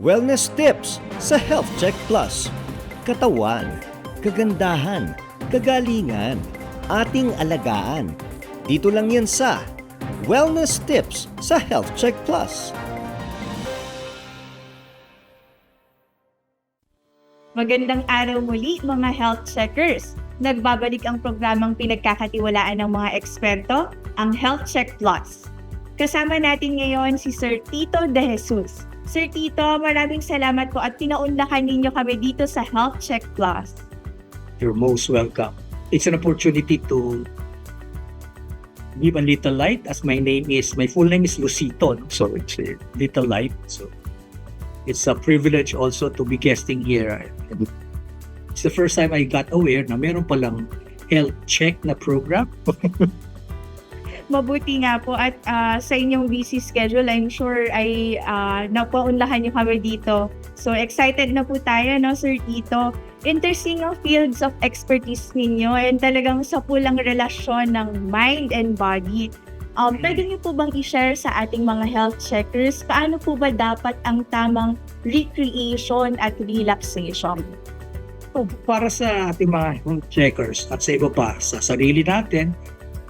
Wellness tips sa Health Check Plus. Katawan, kagandahan, kagalingan, ating alagaan. Dito lang yan sa Wellness tips sa Health Check Plus. Magandang araw muli mga health checkers. Nagbabalik ang programang pinagkakatiwalaan ng mga eksperto, ang Health Check Plus. Kasama natin ngayon si Sir Tito De Jesus. Sir Tito, maraming salamat po at pinaunlakan ninyo kami dito sa Health Check Plus. you're most welcome. It's an opportunity to give a little light as my name is, my full name is Lucito. So it's a little light. So it's a privilege also to be guesting here. It's the first time I got aware na meron palang health check na program. Mabuti nga po at ah, sa inyong busy schedule, I'm sure ay uh, napaunlahan niyo kami dito. So excited na po tayo, no, Sir Tito. Interesting ang fields of expertise ninyo and talagang sa pulang relasyon ng mind and body. Um, pwede niyo po bang i-share sa ating mga health checkers paano po ba dapat ang tamang recreation at relaxation? So, para sa ating mga health checkers at sa iba pa, sa sarili natin,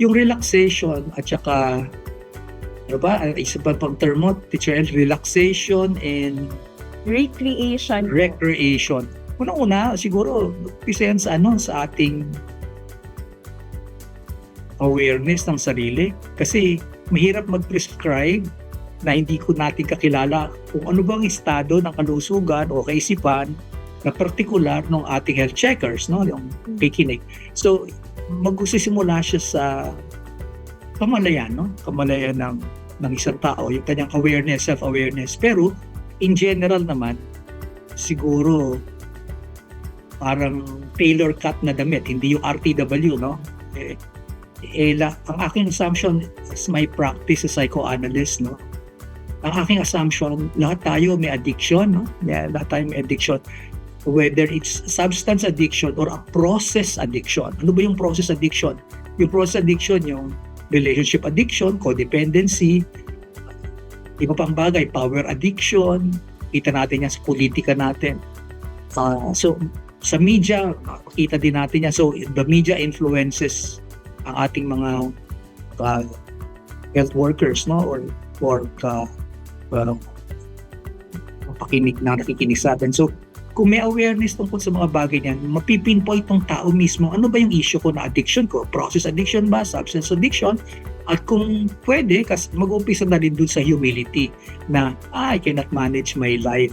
yung relaxation at saka ano ba, ang isa pa pang term mo, teacher, El, relaxation and Recreation. recreation. Unang-una, siguro, umpisa yan sa ano, sa ating awareness ng sarili. Kasi mahirap mag-prescribe na hindi ko natin kakilala kung ano bang estado ng kalusugan o kaisipan na particular ng ating health checkers, no? yung kikinig. So, magsisimula siya sa kamalayan, no? kamalayan ng, ng isang tao, yung kanyang awareness, self-awareness. Pero, in general naman, siguro parang tailor cut na damit, hindi yung RTW, no? Eh, eh, la, ang aking assumption is my practice as psychoanalyst, no? Ang aking assumption, lahat tayo may addiction, no? Yeah, lahat tayo may addiction. Whether it's substance addiction or a process addiction. Ano ba yung process addiction? Yung process addiction, yung relationship addiction, codependency, iba pang bagay, power addiction, kita natin yan sa politika natin. Uh, so, sa media, makikita din natin yan. So, the media influences ang ating mga uh, health workers, no? Or, or uh, uh, pakinig na nakikinig sa atin. So, kung may awareness tungkol sa mga bagay niyan, mapipinpoint tong tao mismo, ano ba yung issue ko na addiction ko? Process addiction ba? Substance addiction? At kung pwede, kas mag-umpisa na rin dun sa humility na, ah, I cannot manage my life.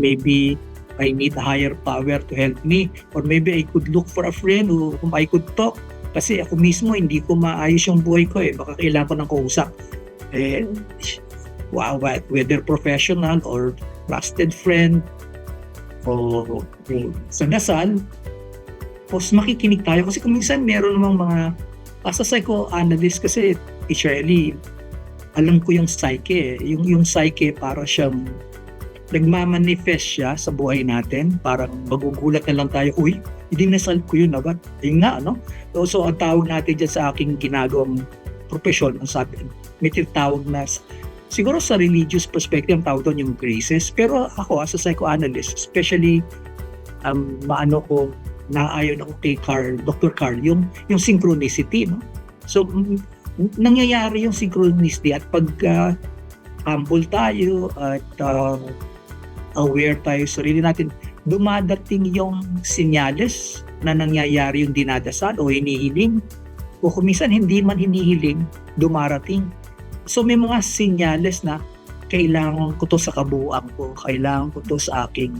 Maybe I need a higher power to help me. Or maybe I could look for a friend who, whom I could talk. Kasi ako mismo, hindi ko maayos yung buhay ko eh. Baka kailangan ko ng kausap. Eh, wow, whether professional or trusted friend o o sa dasal, tapos makikinig tayo. Kasi kung minsan meron namang mga, as a psychoanalyst kasi, Shirley, alam ko yung psyche eh. Yung, yung psyche para siyang nagmamanifest siya sa buhay natin. Parang magugulat na lang tayo, uy, hindi nasal ko yun, abat. Ayun nga, no? So, so, ang tawag natin dyan sa aking ginagawang profesyon, ang sabi, may tinatawag na siguro sa religious perspective ang tawag doon yung graces. Pero ako as a psychoanalyst especially um, maano ko naayon ako kay Carl, Dr. Carl yung yung synchronicity no? So nangyayari yung synchronicity at pag uh, humble tayo at uh, aware tayo sa sarili natin dumadating yung sinyales na nangyayari yung dinadasal o hinihiling. O kung minsan hindi man hinihiling dumarating So may mga sinyales na kailangan ko to sa kabuuan ko, kailangan ko to sa aking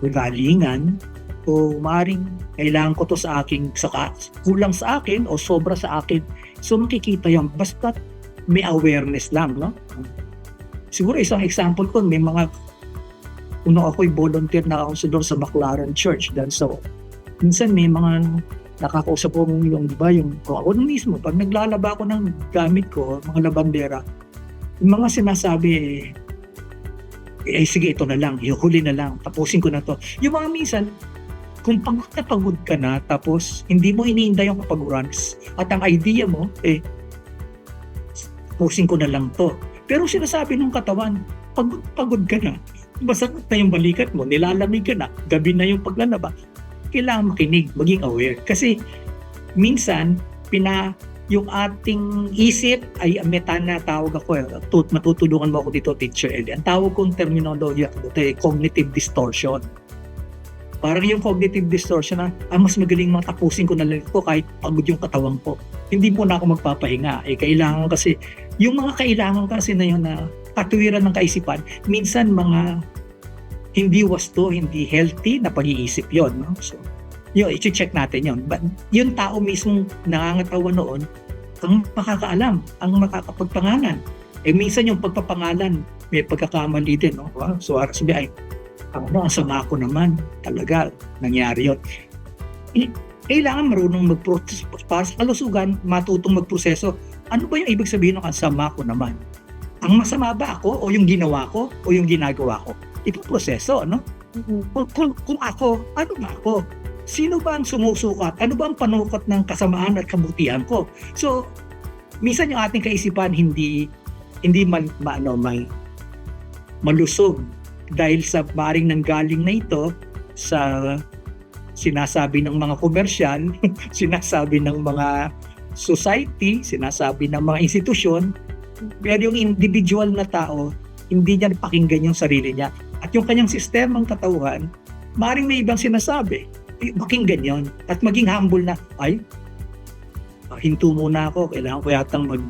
galingan, o maring kailangan ko to sa aking saka, kulang sa akin o sobra sa akin. So makikita yan, basta may awareness lang, no? Siguro isang example ko, may mga kuno ako'y volunteer na counselor sa Baclaran Church. Dan so, minsan may mga nakakausap ko yung, di ba, yung kung ako mismo, pag naglalaba ako ng gamit ko, mga labandera, yung mga sinasabi, eh, eh sige, ito na lang, huli na lang, tapusin ko na to. Yung mga minsan, kung pagod na pagod ka na, tapos hindi mo iniinda yung kapaguran, at ang idea mo, eh, tapusin ko na lang to. Pero sinasabi ng katawan, pagod, pagod ka na. masakit na yung balikat mo, nilalamig ka na, gabi na yung paglalaba, kailangan makinig, maging aware. Kasi minsan, pina, yung ating isip ay may na tawag ako, eh, tut, matutulungan mo ako dito, Teacher Eli. Ang tawag kong terminology ako dito ay cognitive distortion. Parang yung cognitive distortion na, ah, mas magaling matapusin ko na lang ito kahit pagod yung katawan ko. Hindi po na ako magpapahinga. Eh, kailangan kasi, yung mga kailangan kasi na yun na katuwiran ng kaisipan, minsan mga hindi wasto, hindi healthy na pag-iisip yon no? So, yun, i-check natin yun. But yung tao mismo nangangatawa noon, ang makakaalam, ang makakapagpangalan. Eh minsan yung pagpapangalan, may pagkakamali din. No? Wow, so sabi ay, ano, ang sama ko naman. Talaga, nangyari yun. Kailangan marunong mag-process. Para sa kalusugan, matutong magproseso. Ano ba yung ibig sabihin ng ang sama ko naman? Ang masama ba ako o yung ginawa ko o yung ginagawa ko? Ito proseso, no? kung, kung, kung ako, ano ba ako? Sino ba ang sumusukat? Ano ba ang panukat ng kasamaan at kabutihan ko? So, minsan yung ating kaisipan hindi hindi man maano may malusog dahil sa maring nanggaling na ito sa sinasabi ng mga komersyal, sinasabi ng mga society, sinasabi ng mga institusyon, pero yung individual na tao, hindi niya pakinggan yung sarili niya. At yung kanyang sistemang katauhan, maring may ibang sinasabi. Eh, Pakinggan yon At maging humble na, ay, hinto muna ako, kailangan ko yatang mag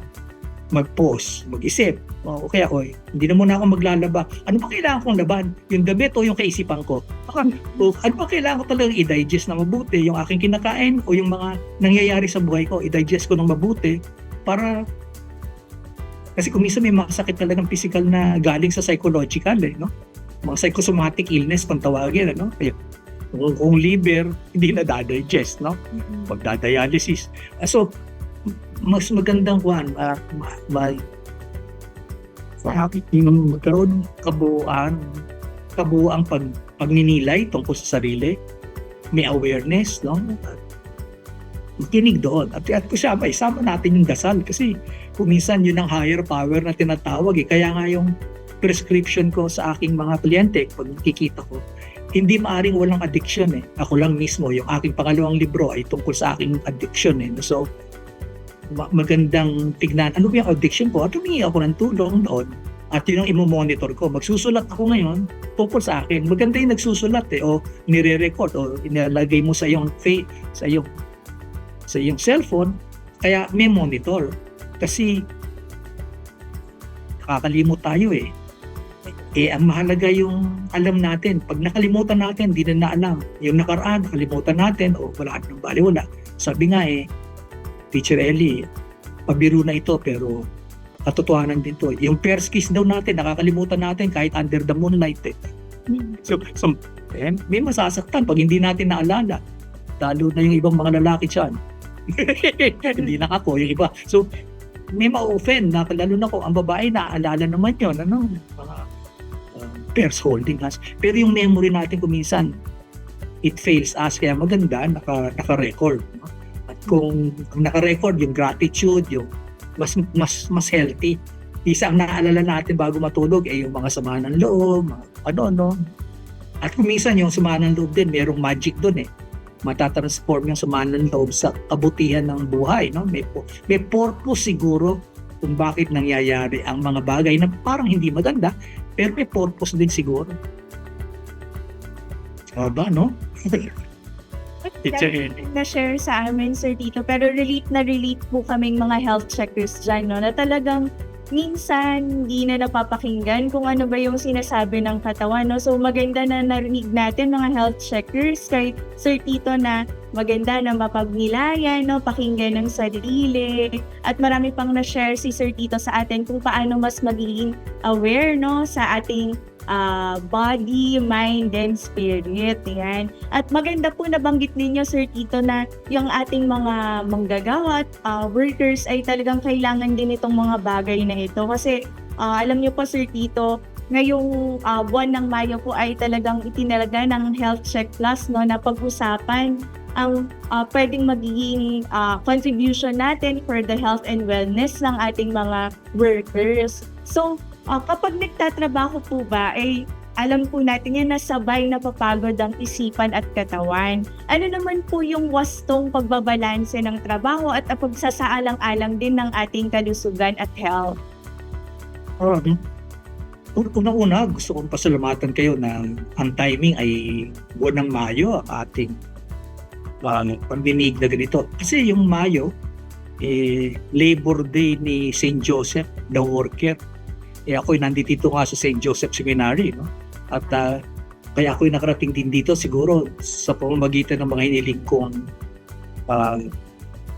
mag-pause, mag-isip. O kaya, oy, hindi na muna ako maglalaba. Ano ba kailangan kong laban? Yung damit o yung kaisipan ko? Baka, o, ano ba kailangan ko talagang i-digest na mabuti? Yung aking kinakain o yung mga nangyayari sa buhay ko, i-digest ko ng mabuti para kasi kung minsan may mga sakit talagang physical na galing sa psychological eh, no? Mga psychosomatic illness kung tawagin, ano? Kaya, kung, kung liver, hindi na digest, no? Magdadialysis. Ah, So, mas magandang kuhan, uh, ma, ma, yung magkaroon kabuuan, kabuuang pag, pagninilay tungkol sa sarili, may awareness, no? Makinig doon. At, at kusama, isama natin yung dasal kasi kung minsan yun ang higher power na tinatawag eh. Kaya nga yung prescription ko sa aking mga kliyente, pag nakikita ko, hindi maaring walang addiction eh. Ako lang mismo, yung aking pangalawang libro ay tungkol sa aking addiction eh. So, ma- magandang tignan, ano ba yung addiction ko? At humingi ako ng tulong doon. At yun ang imo-monitor ko. Magsusulat ako ngayon tungkol sa akin. Maganda yung nagsusulat eh, o nire-record, o inilagay mo sa iyong, fa- sa iyong, sa iyong cellphone, kaya may monitor. Kasi, nakakalimot tayo eh. Eh, ang mahalaga yung alam natin. Pag nakalimutan natin, di na naalam. Yung nakaraan, nakalimutan natin, o wala nang bali, wala. Sabi nga eh, Teacher Ellie, pabiro na ito pero katotohanan din to. Yung first kiss daw natin, nakakalimutan natin kahit under the moonlight eh. So, so eh, may masasaktan pag hindi natin naalala. Lalo na yung ibang mga lalaki dyan. hindi na ako, yung iba. So, may ma-offend na lalo na ko, ang babae naaalala naman yun. Ano? Mga pairs holding us. Pero yung memory natin kuminsan, it fails us. Kaya maganda, naka, naka-record. At kung, kung naka-record, yung gratitude, yung mas mas mas healthy. Isa ang naalala natin bago matulog ay yung mga sama ng loob, mga ano no. At kung minsan yung sama ng loob din, merong magic doon eh. Matatransform yung sama ng loob sa kabutihan ng buhay, no? May may purpose siguro kung bakit nangyayari ang mga bagay na parang hindi maganda, pero may purpose din siguro. Aba, no? Teacher Ellie. na-share sa amin, Sir Tito. Pero relate na relate po kaming mga health checkers dyan, no? Na talagang minsan hindi na napapakinggan kung ano ba yung sinasabi ng katawan, no? So maganda na narinig natin mga health checkers kay Sir Tito na maganda na mapagnilayan, no? Pakinggan ng sarili. At marami pang na-share si Sir Tito sa atin kung paano mas magiging aware, no? Sa ating ah, body, mind, and spirit. Yan. At maganda po nabanggit ninyo, Sir Tito, na yung ating mga manggagawa at ah, workers ay talagang kailangan din itong mga bagay na ito. Kasi ah, alam niyo po, Sir Tito, ngayong ah, buwan ng Mayo po ay talagang itinalaga ng Health Check Plus no, na pag-usapan ang ah, pwedeng magiging ah, contribution natin for the health and wellness ng ating mga workers. So, ah, kapag nagtatrabaho po ba, ay alam po natin yan na sabay napapagod ang isipan at katawan. Ano naman po yung wastong pagbabalanse ng trabaho at ang pagsasaalang-alang din ng ating kalusugan at health? Un- Una-una, gusto kong pasalamatan kayo na ang timing ay buwan ng Mayo ang ating uh, pandinig na ganito. Kasi yung Mayo, eh, Labor Day ni St. Joseph, the worker. Eh ako'y nandito nga sa St. Joseph Seminary. No? At ah, kaya ako'y nakarating din dito siguro sa pamamagitan ng mga hiniling kong uh,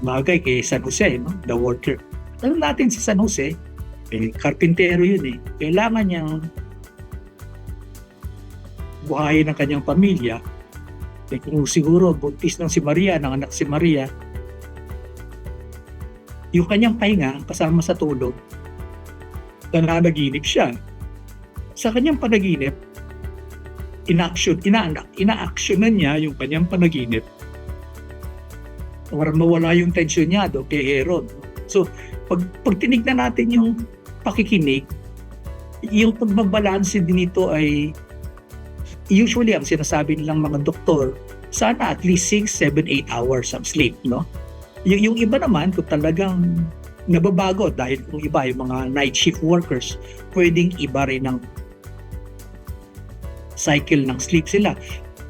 bagay kay San Jose, no? the worker. Alam natin si San Jose, eh, karpintero yun eh. Kailangan niyang buhayin ng kanyang pamilya. Eh, kung siguro buntis ng si Maria, ng anak si Maria, yung kanyang pahinga kasama sa tulog, nananaginip siya. Sa kanyang panaginip, inaction, ina ina-actionan niya yung kanyang panaginip para mawala yung tension niya do kay Herod. So, pag, pag tinignan natin yung pakikinig, yung pagbabalanse din nito ay usually ang sinasabi nilang mga doktor, sana at least 6, 7, 8 hours of sleep, no? Y- yung iba naman, kung talagang nababago dahil kung iba yung mga night shift workers, pwedeng iba rin ng cycle ng sleep sila.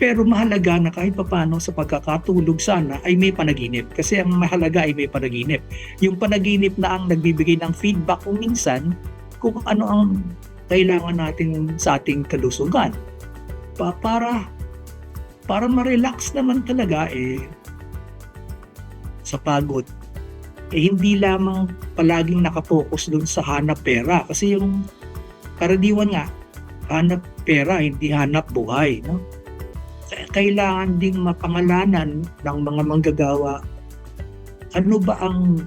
Pero mahalaga na kahit papano sa pagkakatulog sana ay may panaginip. Kasi ang mahalaga ay may panaginip. Yung panaginip na ang nagbibigay ng feedback kung minsan kung ano ang kailangan natin sa ating kalusugan. Pa, para para ma-relax naman talaga eh sa pagod. Eh hindi lamang palaging nakapokus dun sa hanap pera. Kasi yung karaniwan nga hanap pera hindi hanap buhay no? Kailangan ding mapangalanan ng mga manggagawa ano ba ang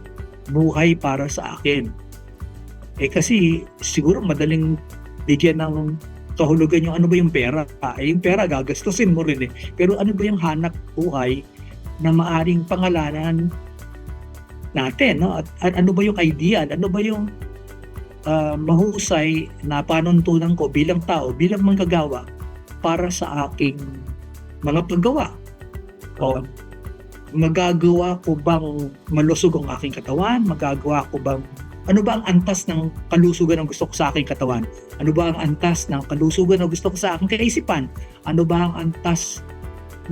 buhay para sa akin? Eh kasi siguro madaling bigyan ng kahulugan yung ano ba yung pera? Eh yung pera gagastusin mo rin eh. Pero ano ba yung hanap buhay na maaring pangalanan natin no? At, at ano ba yung ideal ano ba yung ah, mahusay na panuntunan ko bilang tao bilang manggagawa para sa aking mga paggawa? O magagawa ko bang malusog ang aking katawan? Magagawa ko bang ano ba ang antas ng kalusugan na gusto ko sa aking katawan? Ano ba ang antas ng kalusugan na gusto ko sa aking kaisipan? Ano ba ang antas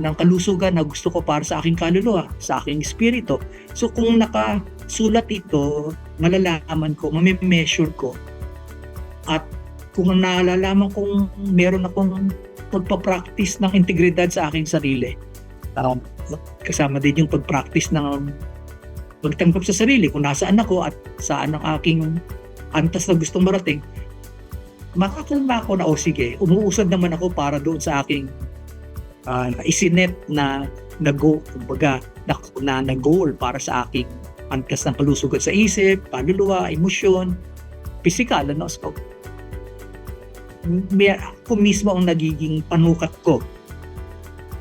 ng kalusugan na gusto ko para sa aking kaluluwa, sa aking espiritu? So kung nakasulat ito, malalaman ko, mamimeasure ko. At kung nalalaman kong meron akong pagpapractice ng integridad sa aking sarili, um, kasama din yung pagpractice ng pagtanggap sa sarili kung nasaan ako at saan ang aking antas na gustong marating, makakalma ako na, o sige, umuusad naman ako para doon sa aking uh, isinet na na go, kumbaga, na, na, na goal para sa aking antas ng kalusugan sa isip, kaluluwa, emosyon, physical, ano, so, may, ako mismo ang nagiging panukat ko.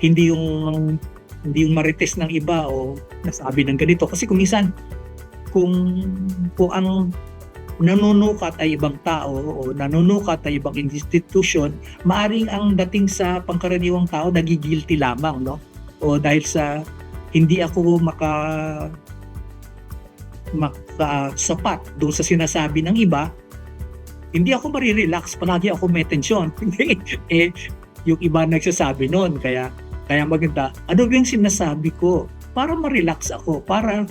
Hindi yung hindi yung marites ng iba o nasabi ng ganito. Kasi kung minsan, kung, kung ang nanunukat ay ibang tao o nanunukat ay ibang institution, maaring ang dating sa pangkaraniwang tao nagigilty lamang, no? O dahil sa hindi ako maka makasapat doon sa sinasabi ng iba, hindi ako marirelax, palagi ako may tensyon. eh, yung iba nagsasabi noon, kaya kaya maganda, ano yung sinasabi ko? Para ma-relax ako, para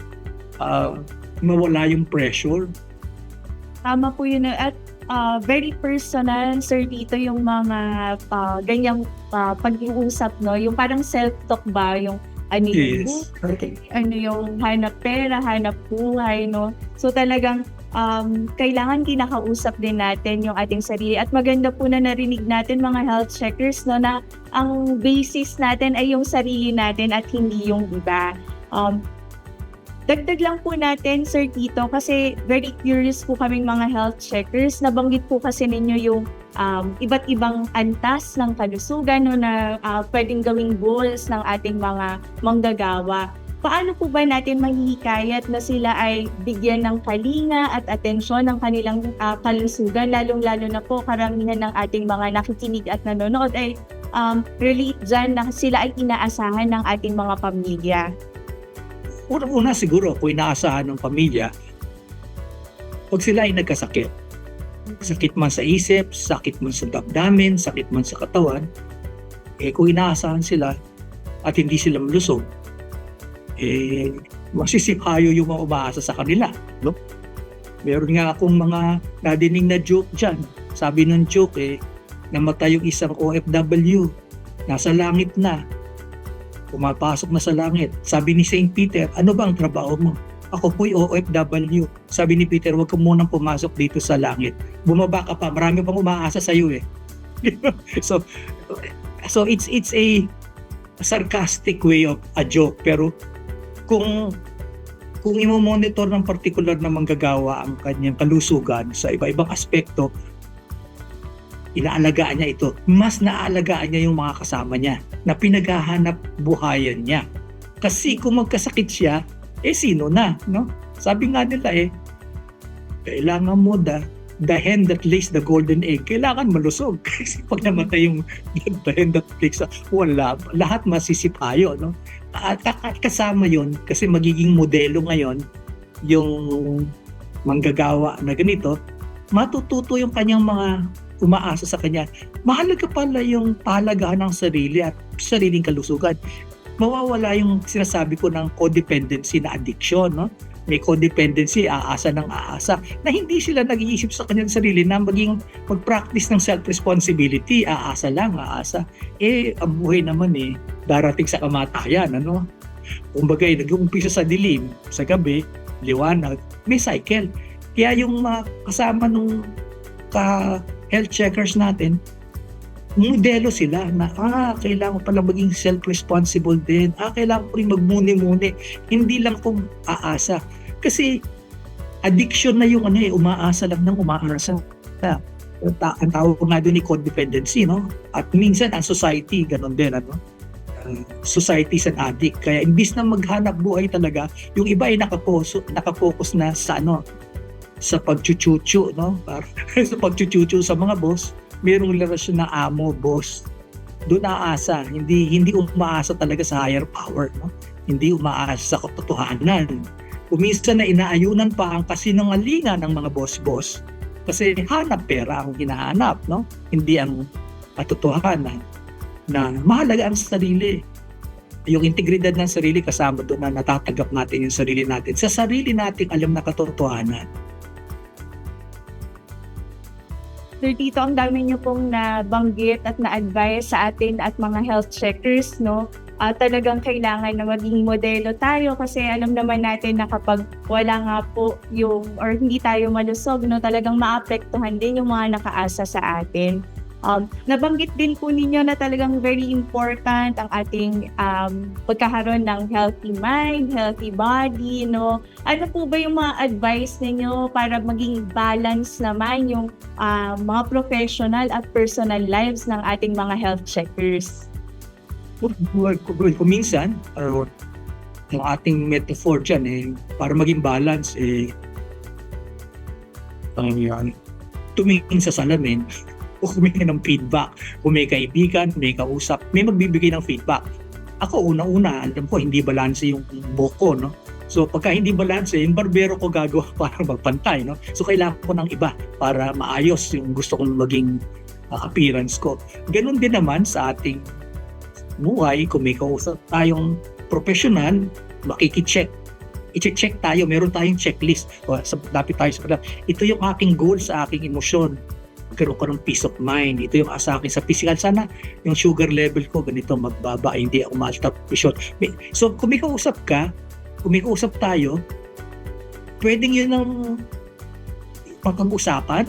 uh, mawala yung pressure. Tama po yun. At ah, very personal, Sir Tito, yung mga ah, ganyang ah, pag-iusap, no? Yung parang self-talk ba? Yung ano yung Yes. buhay, ano yung hanap pera, hanap buhay, no? So talagang um, kailangan kinakausap din natin yung ating sarili. At maganda po na narinig natin mga health checkers, no, na ang basis natin ay yung sarili natin at hindi yung iba. Um, Dagdag lang po natin, Sir Tito, kasi very curious po kaming mga health checkers. Nabanggit po kasi ninyo yung um, iba't ibang antas ng kalusugan no, na ah, pwedeng gawing goals ng ating mga manggagawa. paano po ba natin mahihikayat na sila ay bigyan ng kalinga at atensyon ng kanilang ah, kalusugan, lalong-lalo na po karamihan ng ating mga nakikinig at nanonood ay um, relate dyan na sila ay inaasahan ng ating mga pamilya. Unang-una siguro kung inaasahan ng pamilya, pag sila ay nagkasakit, sakit man sa isip, sakit man sa damdamin, sakit man sa katawan, eh kung inaasahan sila at hindi sila malusog, eh masisipayo yung mga umaasa sa kanila. No? Meron nga akong mga nadinig na joke dyan. Sabi ng joke eh, namatay yung isang OFW, nasa langit na, pumapasok na sa langit. Sabi ni St. Peter, ano bang trabaho mo? Ako po'y OFW. Sabi ni Peter, huwag ka munang pumasok dito sa langit. Bumaba ka pa, marami pang umaasa sa iyo eh. so, so it's it's a sarcastic way of a joke pero kung kung imo-monitor ng particular na manggagawa ang kanyang kalusugan sa iba-ibang aspekto, inaalagaan niya ito. Mas naaalagaan niya yung mga kasama niya na pinaghahanap buhayan niya. Kasi kung magkasakit siya, eh sino na, no? Sabi nga nila eh, kailangan mo da, the hen that lays the golden egg, kailangan malusog. Kasi pag namatay yung the hen that lays, wala, lahat masisipayo, no? At at kasama yon kasi magiging modelo ngayon yung manggagawa na ganito, matututo yung kanyang mga umaasa sa kanya. Mahalaga pala yung palagahan ng sarili at sariling kalusugan. Mawawala yung sinasabi ko ng codependency na addiction, no? May codependency, aasa ng aasa, na hindi sila nag-iisip sa kanyang sarili na maging mag-practice ng self-responsibility, aasa lang, aasa. Eh, ang buhay naman eh, darating sa kamatayan, ano? Kumbaga, eh, nag-umpisa sa dilim, sa gabi, liwanag, may cycle. Kaya yung mga kasama nung ka health checkers natin, modelo sila na ah, kailangan pala maging self-responsible din. Ah, kailangan ko rin magmuni-muni. Hindi lang kung aasa. Kasi addiction na yung ano eh, umaasa lang ng umaasa. Ta- ang tawag nga doon ni codependency, no? At minsan ang society, ganun din, ano? Society is an addict. Kaya imbis na maghanap buhay talaga, yung iba ay nakaposo, nakapokus na sa ano, sa pagchuchuchu, no? Par- sa pagchuchuchu sa mga boss, mayroong relasyon na amo, boss. Doon aasa, hindi hindi umaasa talaga sa higher power, no? Hindi umaasa sa katotohanan. Kuminsan na inaayunan pa ang kasinungalingan ng mga boss-boss kasi hanap pera ang hinahanap, no? Hindi ang katotohanan na mahalaga ang sarili. Yung integridad ng sarili kasama doon na natatagap natin yung sarili natin. Sa sarili natin alam na katotohanan. Sir Tito, ang dami niyo pong nabanggit at na-advise sa atin at mga health checkers, no? Ah, talagang kailangan na maging modelo tayo kasi alam naman natin na kapag wala nga po yung or hindi tayo malusog, no, talagang maapektuhan din yung mga nakaasa sa atin. Um, nabanggit din po ninyo na talagang very important ang ating um, pagkakaroon ng healthy mind, healthy body, no? Ano po ba yung mga advice ninyo para maging balance naman yung ah, mga professional at personal lives ng ating mga health checkers? kung, minsan, or yung ating metaphor dyan, eh, para maging balance, eh, yan, tumingin sa salamin, humingi ng feedback. Kung may kaibigan, may kausap, may magbibigay ng feedback. Ako, una-una, alam ko, hindi balanse yung buhok ko, no? So, pagka hindi balanse, yung barbero ko gagawa para magpantay, no? So, kailangan ko ng iba para maayos yung gusto kong maging uh, appearance ko. Ganon din naman sa ating buhay, kung may kausap tayong professional, makikicheck. I-check tayo, meron tayong checklist. O, sa, dapat tayo sa Ito yung aking goal sa aking emosyon. Magkaroon ko ng peace of mind. Ito yung sa akin sa physical. Sana yung sugar level ko ganito magbaba, hindi ako ma-alta pressure. So, kung may kausap ka, kung may kausap tayo, pwedeng yun ang pag-usapan,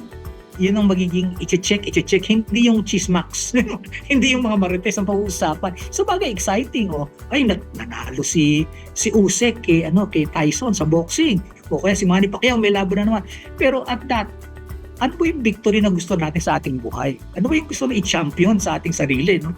yun ang magiging i-check, i-check, hindi yung chismax. hindi yung mga marites ang pag-uusapan. So bagay exciting oh. Ay nanalo si si Usek kay ano kay Tyson sa boxing. O kaya si Manny Pacquiao may laban na naman. Pero at that ano po yung victory na gusto natin sa ating buhay? Ano ba yung gusto na i-champion sa ating sarili? No?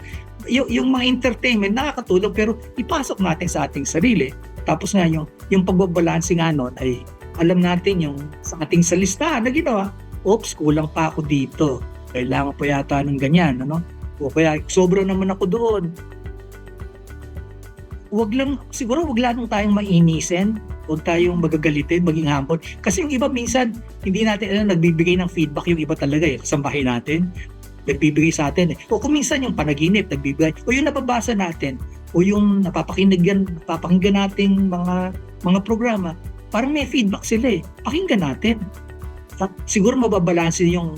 Yung, yung mga entertainment nakakatulong pero ipasok natin sa ating sarili. Tapos nga yung, yung pagbabalanse nga nun ay alam natin yung sa ating sa listahan na ginawa, oops, kulang pa ako dito. Kailangan pa yata ng ganyan, ano? O kaya sobra naman ako doon. Wag lang, siguro wag lang tayong mainisin. Huwag tayong magagalitin, maging humble. Kasi yung iba minsan, hindi natin alam, nagbibigay ng feedback yung iba talaga eh. Kasambahay natin, nagbibigay sa atin eh. O kung minsan yung panaginip, nagbibigay. O yung nababasa natin, o yung napapakinggan, napapakinggan nating mga mga programa, parang may feedback sila eh. Pakinggan natin. At siguro mababalansin yung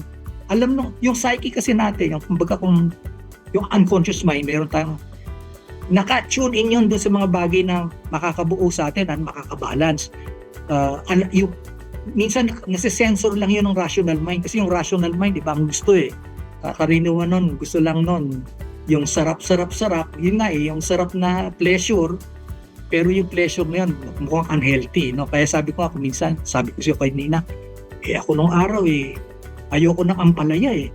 alam nung yung psyche kasi natin, yung kumbaga kung yung unconscious mind, meron tayong naka-tune in yun doon sa mga bagay na makakabuo sa atin at makakabalance. Uh, al- yung, minsan nasa-sensor lang yun ng rational mind kasi yung rational mind, di ba, ang gusto eh. Kakariniwan nun, gusto lang nun. Yung sarap-sarap-sarap, yun nga eh, yung sarap na pleasure, pero yung pleasure na yun, mukhang unhealthy. No? Kaya sabi ko ako minsan, sabi ko siya kay Nina, eh ako nung araw eh, ayoko ng ampalaya eh.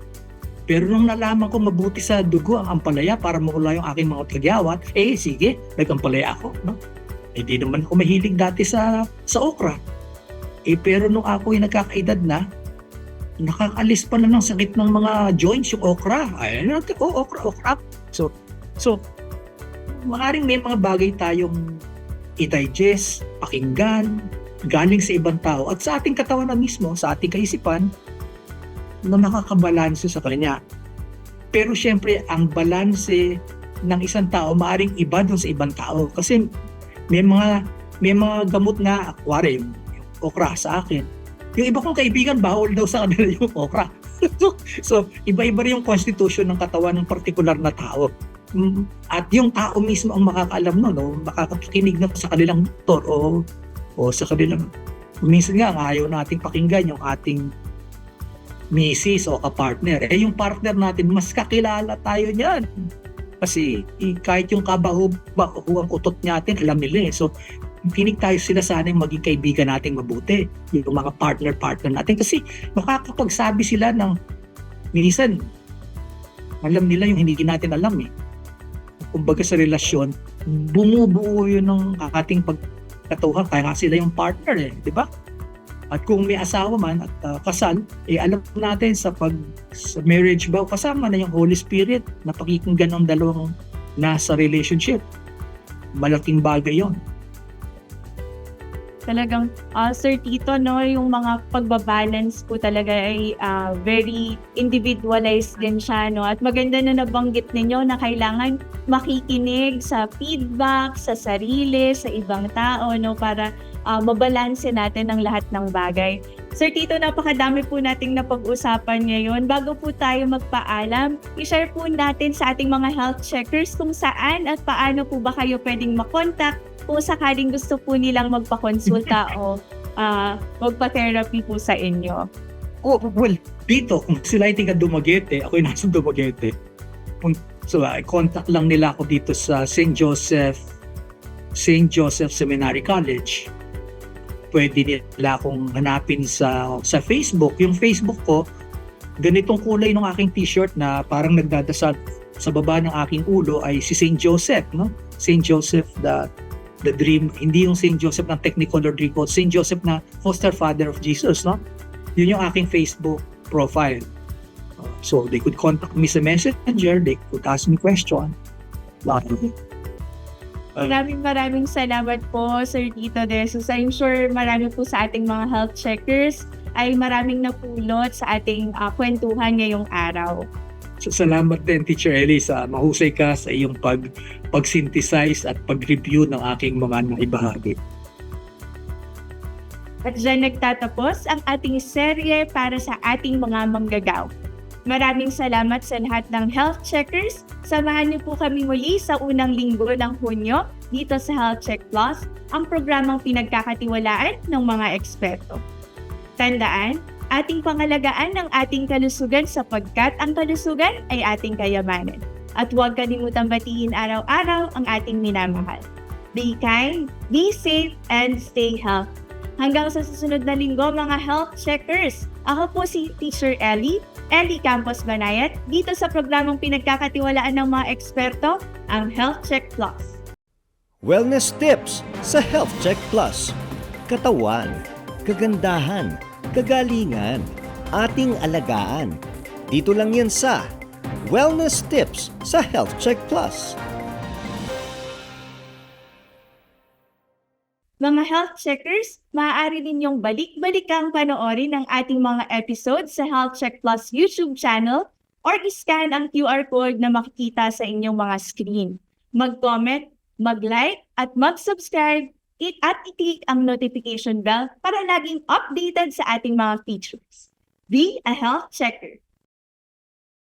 Pero nung nalaman ko mabuti sa dugo ang ampalaya para mawala yung aking mga tagyawat, eh sige, nag-ampalaya ako. No? Eh di naman ako mahilig dati sa, sa okra. Eh pero nung ako ay nagkakaedad na, nakakalis pa na ng sakit ng mga joints yung okra. Ay, ano natin, oh, okra, okra. So, so, maaaring may mga bagay tayong i-digest, pakinggan, galing sa ibang tao at sa ating katawan na mismo, sa ating kaisipan, na nakakabalanse sa kanya. Pero syempre, ang balanse ng isang tao maaring iba dun sa ibang tao. Kasi may mga may mga gamot yung, yung okra sa akin. Yung iba kong kaibigan, bawal daw sa kanila yung okra. so, iba-iba rin yung constitution ng katawan ng particular na tao. Mm, At yung tao mismo ang makakaalam no, no makakakinig na sa kanilang doktor o, o sa kanilang minsan nga ayaw nating pakinggan yung ating misis o kapartner. Eh yung partner natin, mas kakilala tayo niyan. Kasi eh, kahit yung kabahu-bahuang utot natin, alam nila eh. So, kinig tayo sila sana yung maging kaibigan nating mabuti. Yung mga partner-partner natin. Kasi makakapagsabi sila ng minsan, alam nila yung hindi natin alam eh. Kumbaga sa relasyon, bumubuo yun ng ating pagkatuhan. Kaya nga sila yung partner eh, di ba? At kung may asawa man at uh, kasal, eh alam natin sa pag sa marriage vow kasama na yung Holy Spirit na pakikinggan ng dalawang nasa relationship. Malaking bagay yon. talagang uh, Sir Tito no yung mga pagbabalance po talaga ay ah, very individualized din siya no at maganda na nabanggit ninyo na kailangan makikinig sa feedback sa sarili sa ibang tao no para uh, mabalanse natin ang lahat ng bagay. Sir Tito, napakadami po nating napag-usapan ngayon. Bago po tayo magpaalam, i-share po natin sa ating mga health checkers kung saan at paano po ba kayo pwedeng makontak kung sakaling gusto po nilang magpakonsulta o ah, magpa-therapy po sa inyo. Oh, well, dito, kung sila ay tiga Dumaguete, ako ay nasa Dumaguete. Kung- So, uh, contact lang nila ako dito sa St. Joseph St. Joseph Seminary College. Pwede nila akong hanapin sa sa Facebook. Yung Facebook ko, ganitong kulay ng aking t-shirt na parang nagdadasal sa baba ng aking ulo ay si St. Joseph, no? St. Joseph the the dream, hindi yung St. Joseph ng Technicolor Dream Coat, St. Joseph na foster father of Jesus, no? Yun yung aking Facebook profile. So they could contact me sa messenger, they could ask me question. Lahat. Maraming maraming salamat po, Sir Tito Desus. I'm sure marami po sa ating mga health checkers ay maraming napulot sa ating ah, kwentuhan ngayong araw. So, salamat din Teacher Ellie sa mahusay ka sa iyong pag pag-synthesize at pag-review ng aking mga naibahagi. At dyan nagtatapos ang ating serye para sa ating mga manggagaw. Maraming salamat sa lahat ng health checkers. Samahan niyo po kami muli sa unang linggo ng Hunyo dito sa Health Check Plus, ang programang pinagkakatiwalaan ng mga eksperto. Tandaan, ating pangalagaan ang ating kalusugan sapagkat ang kalusugan ay ating kayamanan. At huwag kalimutang batiin araw-araw ang ating minamahal. Be kind, be safe, and stay healthy. Hanggang sa susunod na linggo mga health checkers. Ako po si Teacher Ellie, Ellie Campos Banayat, dito sa programang pinagkakatiwalaan ng mga eksperto, ang Health Check Plus. Wellness tips sa Health Check Plus. Katawan, kagandahan, kagalingan, ating alagaan. Dito lang yan sa Wellness tips sa Health Check Plus. Mga health checkers, maaari ninyong balik-balikang panoorin ang ating mga episodes sa Health Check Plus YouTube channel or iscan ang QR code na makikita sa inyong mga screen. Mag-comment, mag-like, at mag-subscribe at i-click ang notification bell para laging updated sa ating mga features. Be a health checker.